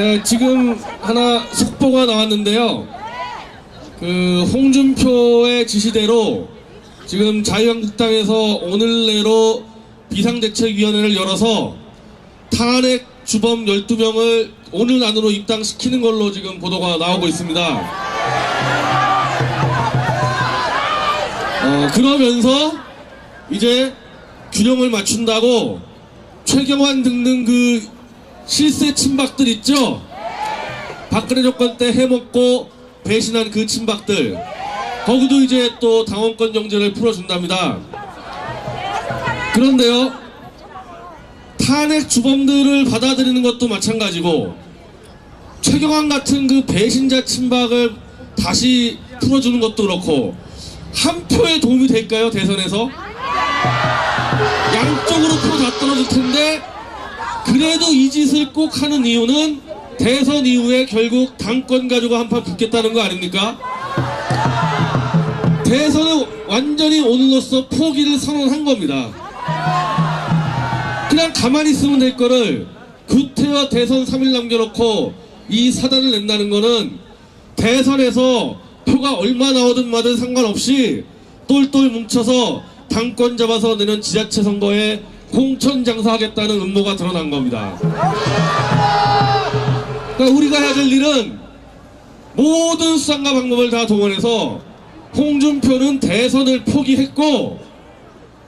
예, 지금 하나 속보가 나왔는데요. 그 홍준표의 지시대로 지금 자유한국당에서 오늘 내로 비상대책위원회를 열어서 탄핵 주범 12명을 오늘 안으로 입당시키는 걸로 지금 보도가 나오고 있습니다. 어, 그러면서 이제 균형을 맞춘다고 최경환 등등 그 실세 친박들 있죠? 박근혜 정권 때 해먹고 배신한 그 친박들 거기도 이제 또 당원권 정제를 풀어준답니다. 그런데요 탄핵 주범들을 받아들이는 것도 마찬가지고 최경환 같은 그 배신자 친박을 다시 풀어주는 것도 그렇고 한 표에 도움이 될까요 대선에서? 양쪽으로 표다 떨어질 텐데 그래도 이 짓을 꼭 하는 이유는 대선 이후에 결국 당권 가지고 한판 붙겠다는 거 아닙니까? 대선은 완전히 오늘로써 포기를 선언한 겁니다. 그냥 가만히 있으면 될 거를 구태여 대선 3일 남겨놓고 이 사단을 낸다는 거는 대선에서 표가 얼마 나오든 마든 상관없이 똘똘 뭉쳐서 당권 잡아서 내년 지자체 선거에 공천 장사하겠다는 음모가 드러난 겁니다. 그러니까 우리가 해야 될 일은 모든 수단과 방법을 다 동원해서 홍준표는 대선을 포기했고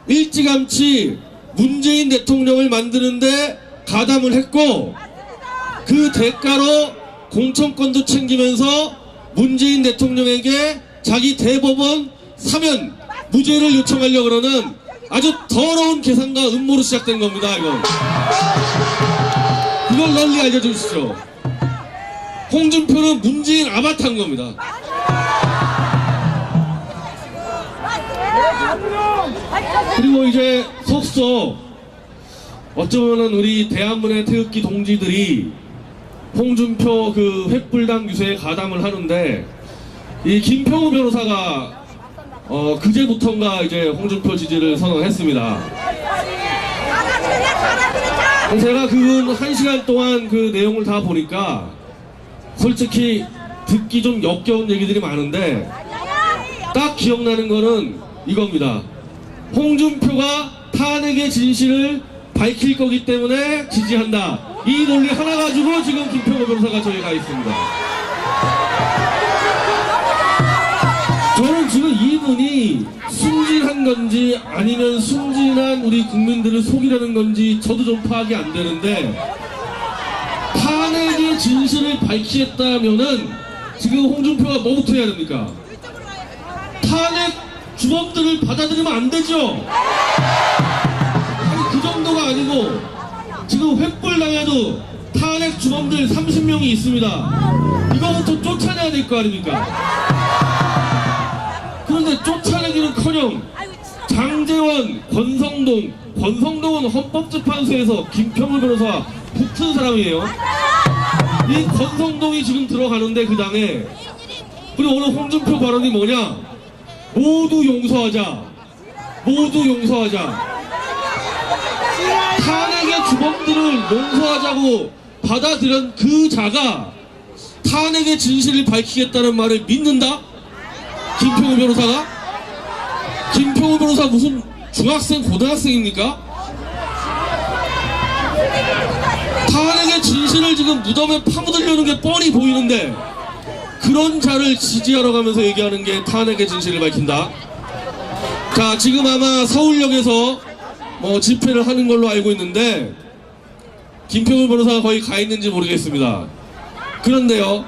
일찌감치 문재인 대통령을 만드는데 가담을 했고 그 대가로 공천권도 챙기면서 문재인 대통령에게 자기 대법원 사면 무죄를 요청하려고 그러는 아주 더러운 계산과 음모로 시작된 겁니다 이건 이걸 널리 알려주시죠 홍준표는 문재인 아바타인 겁니다. 그리고 이제 속속 어쩌면은 우리 대한문의 태극기 동지들이 홍준표 그 횃불당 유세에 가담을 하는데 이 김평우 변호사가 어 그제부턴가 이제 홍준표 지지를 선언했습니다. 제가 그분 한 시간 동안 그 내용을 다 보니까 솔직히 듣기 좀 역겨운 얘기들이 많은데 딱 기억나는 거는 이겁니다. 홍준표가 탄핵의 진실을 밝힐 거기 때문에 지지한다. 이 논리 하나 가지고 지금 김평호 변호사가 저희 가 있습니다. 이분이 순진한 건지 아니면 순진한 우리 국민들을 속이려는 건지 저도 좀 파악이 안 되는데 탄핵의 진실을 밝히겠다면은 지금 홍준표가 뭐부터 해야 됩니까? 탄핵 주범들을 받아들이면 안 되죠. 아니 그 정도가 아니고 지금 횃불 당해도 탄핵 주범들 30명이 있습니다. 이거부터 쫓아내야 될 거 아닙니까? 그런데 쫓아내기는커녕 장재원, 권성동, 권성동은 헌법재판소에서 김평우 변호사 붙은 사람이에요. 이 권성동이 지금 들어가는데 그 당에 그리고 오늘 홍준표 발언이 뭐냐? 모두 용서하자. 모두 용서하자. 탄핵의 주범들을 용서하자고 받아들인 그 자가 탄핵의 진실을 밝히겠다는 말을 믿는다? 김평우 변호사가? 김평우 변호사 무슨 중학생, 고등학생입니까? 탄핵의 진실을 지금 무덤에 파묻으려는 게 뻔히 보이는데 그런 자를 지지하러 가면서 얘기하는 게 탄핵의 진실을 밝힌다. 자, 지금 아마 서울역에서 뭐 집회를 하는 걸로 알고 있는데 김평우 변호사가 거의 가 있는지 모르겠습니다. 그런데요,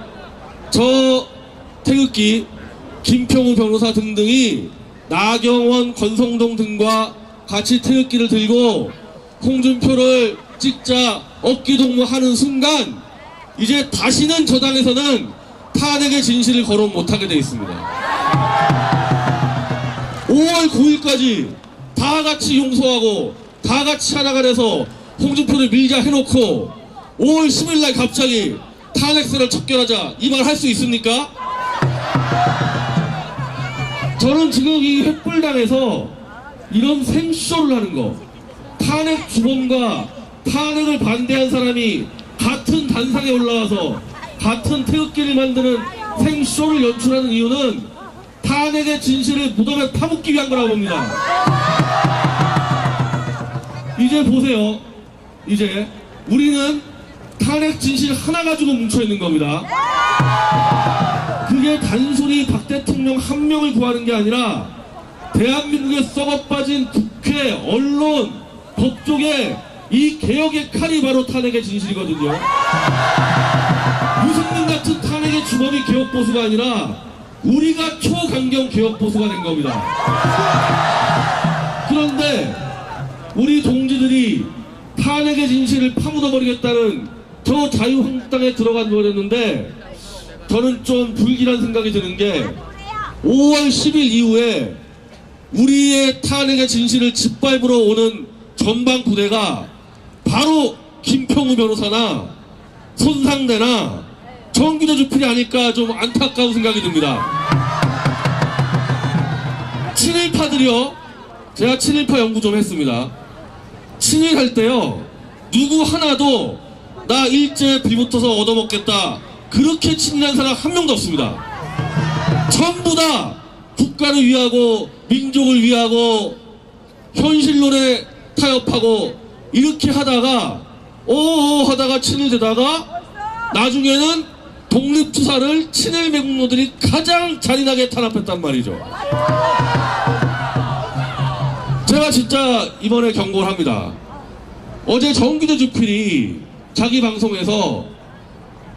저 태극기 김평우 변호사 등등이 나경원, 권성동 등과 같이 태극기를 들고 홍준표를 찍자 어깨 동무하는 순간 이제 다시는 저 당에서는 탄핵의 진실을 거론 못하게 돼 있습니다. 5월 9일까지 다 같이 용서하고 다 같이 하나가 돼서 홍준표를 밀자 해놓고 5월 10일 날 갑자기 탄핵세를 척결하자 이 말 할 수 있습니까? 저는 지금 이 횃불당에서 이런 생쇼를 하는 거 탄핵 주범과 탄핵을 반대한 사람이 같은 단상에 올라와서 같은 태극기를 만드는 생쇼를 연출하는 이유는 탄핵의 진실을 무덤에 파묻기 위한 거라고 봅니다. 이제 보세요. 이제 우리는 탄핵 진실 하나 가지고 뭉쳐 있는 겁니다. 그게 단순히 박 대통령 한 명을 구하는 게 아니라 대한민국에 썩어빠진 국회, 언론, 법조계 이 개혁의 칼이 바로 탄핵의 진실이거든요. 유승민 같은 탄핵의 주범이 개혁 보수가 아니라 우리가 초강경 개혁 보수가 된 겁니다. 그런데 우리 동지들이 탄핵의 진실을 파묻어버리겠다는 저 자유한국당에 들어간 거였는데 저는 좀 불길한 생각이 드는 게 5월 10일 이후에 우리의 탄핵의 진실을 짓밟으러 오는 전방 부대가 바로 김평우 변호사나 손상대나 정기대 주필이 아닐까 좀 안타까운 생각이 듭니다. 친일파들이요. 제가 친일파 연구 좀 했습니다. 친일할 때요. 누구 하나도 나 일제 비붙어서 얻어먹겠다. 그렇게 친일한 사람 한 명도 없습니다. 전부 다 국가를 위하고 민족을 위하고 현실론에 타협하고 이렇게 하다가 어어 하다가 친일되다가 나중에는 독립투사를 친일 매국노들이 가장 잔인하게 탄압했단 말이죠. 제가 진짜 이번에 경고를 합니다. 어제 정기대 주필이 자기 방송에서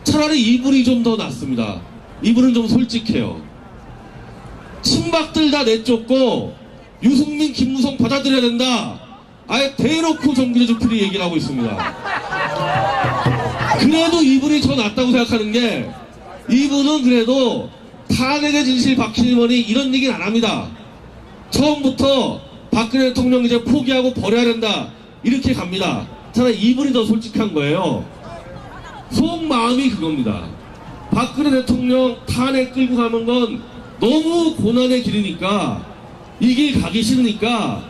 차라리 이분이 좀 더 낫습니다. 이분은 좀 솔직해요. 친박들 다 내쫓고 유승민, 김무성 받아들여야 된다. 아예 대놓고 정기대 주필이 얘기를 하고 있습니다. 그래도 이분이 더 낫다고 생각하는 게 이분은 그래도 탄핵의 진실 박힐머니 이런 얘기는 안 합니다. 처음부터 박근혜 대통령 이제 포기하고 버려야 된다 이렇게 갑니다. 차라리 이분이 더 솔직한 거예요. 속마음이 그겁니다. 박근혜 대통령 탄핵 끌고 가는 건 너무 고난의 길이니까 이 길 가기 싫으니까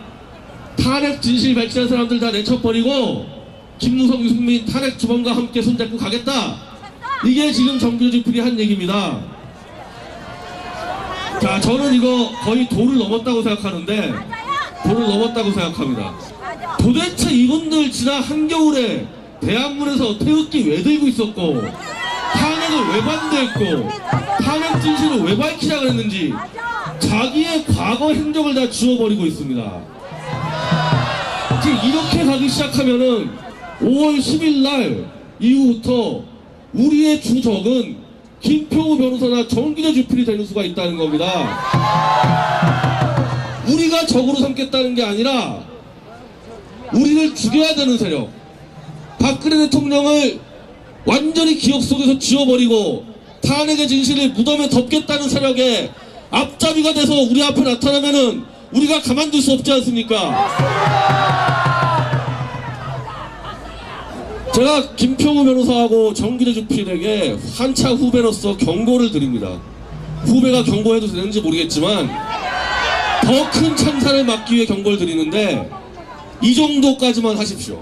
탄핵 진실 밝히는 사람들 다 내쳐버리고 김무성, 유승민 탄핵 주범과 함께 손잡고 가겠다. 이게 지금 정규주필이 한 얘기입니다. 자, 저는 이거 거의 도를 넘었다고 생각하는데 도를 넘었다고 생각합니다. 도대체 이분들 지난 한겨울에 대한문에서 태극기 왜 들고 있었고 탄핵을 왜 반대했고 탄핵 진실을 왜 밝히자 그랬는지 자기의 과거 행적을 다 지워버리고 있습니다. 지금 이렇게 가기 시작하면은 5월 10일 날 이후부터 우리의 주적은 김평우 변호사나 정기자 주필이 되는 수가 있다는 겁니다. 우리가 적으로 삼겠다는 게 아니라 우리를 죽여야 되는 세력. 박근혜 대통령을 완전히 기억 속에서 지워버리고 탄핵의 진실을 무덤에 덮겠다는 세력의 앞잡이가 돼서 우리 앞에 나타나면은 우리가 가만둘 수 없지 않습니까? 제가 김평우 변호사하고 정기대 주필에게 한차 후배로서 경고를 드립니다. 후배가 경고해도 되는지 모르겠지만 더 큰 참사를 막기 위해 경고를 드리는데 이 정도까지만 하십시오.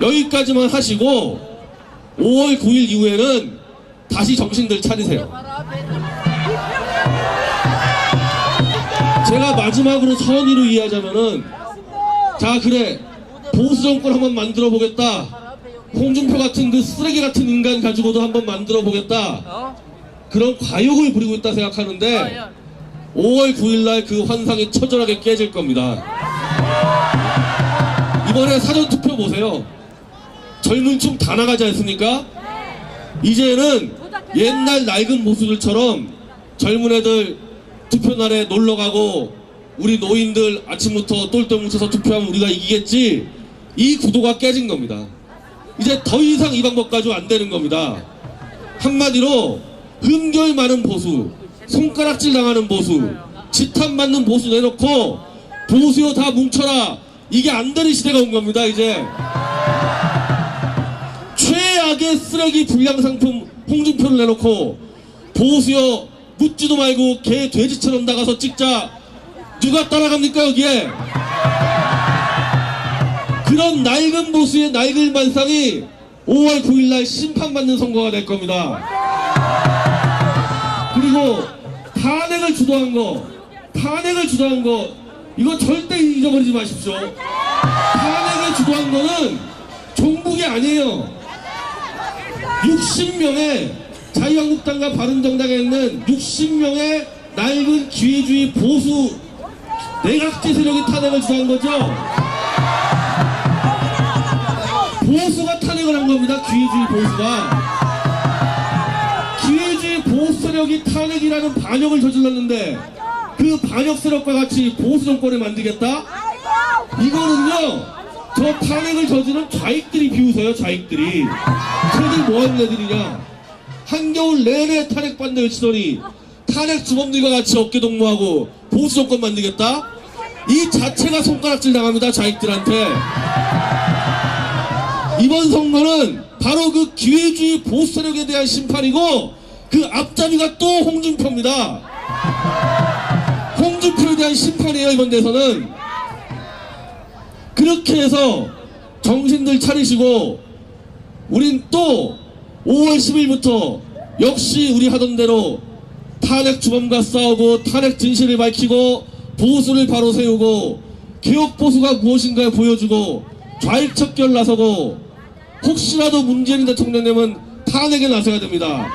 여기까지만 하시고 5월 9일 이후에는 다시 정신들 차리세요. 제가 마지막으로 선의로 이해하자면은 자 그래 보수 정권 한번 만들어 보겠다. 홍준표 같은 그 쓰레기 같은 인간 가지고도 한번 만들어 보겠다. 어? 그런 과욕을 부리고 있다 생각하는데 5월 9일날 그 환상이 처절하게 깨질 겁니다. 이번에 사전 투표 보세요. 젊은 층다 나가지 않습니까? 이제는 옛날 낡은 모습들처럼 젊은 애들 투표 날에 놀러 가고 우리 노인들 아침부터 똘똘 뭉쳐서 투표하면 우리가 이기겠지 이 구도가 깨진 겁니다. 이제 더 이상 이 방법 가지고 안 되는 겁니다. 한마디로 흠결 많은 보수, 손가락질 당하는 보수, 지탄 받는 보수 내놓고 보수요 다 뭉쳐라. 이게 안 되는 시대가 온 겁니다. 이제 쓰레기 불량 상품 홍준표를 내놓고 보수요 묻지도 말고 개 돼지처럼 나가서 찍자. 누가 따라갑니까 여기에? 그런 낡은 보수의 낡은 만상이 5월 9일날 심판받는 선거가 될 겁니다. 그리고 탄핵을 주도한 거, 탄핵을 주도한 거, 이거 절대 잊어버리지 마십시오. 탄핵을 주도한 거는 종북이 아니에요. 60명의 자유한국당과 바른정당에 있는 60명의 낡은 기회주의 보수 내각제 세력이 탄핵을 주도한 거죠. 보수가 탄핵을 한 겁니다. 기회주의 보수가. 기회주의 보수 세력이 탄핵이라는 반역을 저질렀는데 그 반역 세력과 같이 보수 정권을 만들겠다? 이거는요, 저 탄핵을 저지른 좌익들이 비웃어요, 좌익들이. 쟤들 뭐 하는 애들이냐? 한겨울 내내 탄핵 반대 외치더니 탄핵 주범들과 같이 어깨 동무하고 보수 정권 만들겠다? 이 자체가 손가락질 당합니다, 좌익들한테. 이번 선거는 바로 그 기회주의 보수 세력에 대한 심판이고 그 앞잡이가 또 홍준표입니다. 홍준표에 대한 심판이에요, 이번 대선은. 그렇게 해서 정신들 차리시고 우린 또 5월 10일부터 역시 우리 하던 대로 탄핵 주범과 싸우고 탄핵 진실을 밝히고 보수를 바로 세우고 개혁 보수가 무엇인가 보여주고 좌익 척결 나서고 혹시라도 문재인 대통령 되면 탄핵에 나서야 됩니다.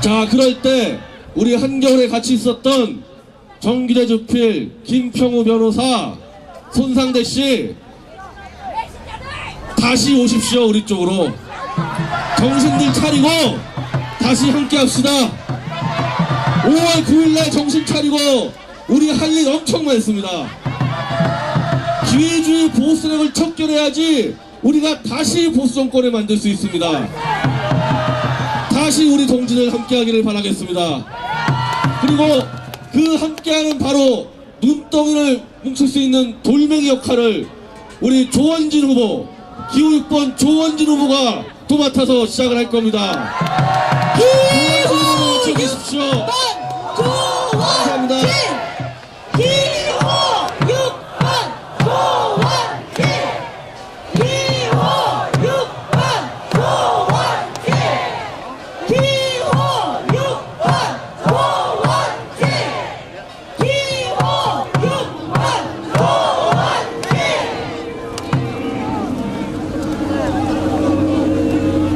자 그럴 때 우리 한겨울에 같이 있었던 정기대 주필 김평우 변호사 손상대 씨. 다시 오십시오 우리 쪽으로. 정신들 차리고 다시 함께 합시다. 5월 9일날 정신 차리고 우리 할 일 엄청 많습니다. 기회주의 보수력을 척결해야지 우리가 다시 보수 정권을 만들 수 있습니다. 다시 우리 동지들 함께 하기를 바라겠습니다. 그리고 그 함께하는 바로 눈덩이를 뭉칠 수 있는 돌멩이 역할을 우리 조원진 후보 기호 6번 조원진 후보가 도맡아서 시작을 할 겁니다. 후보 외쳐주십시오.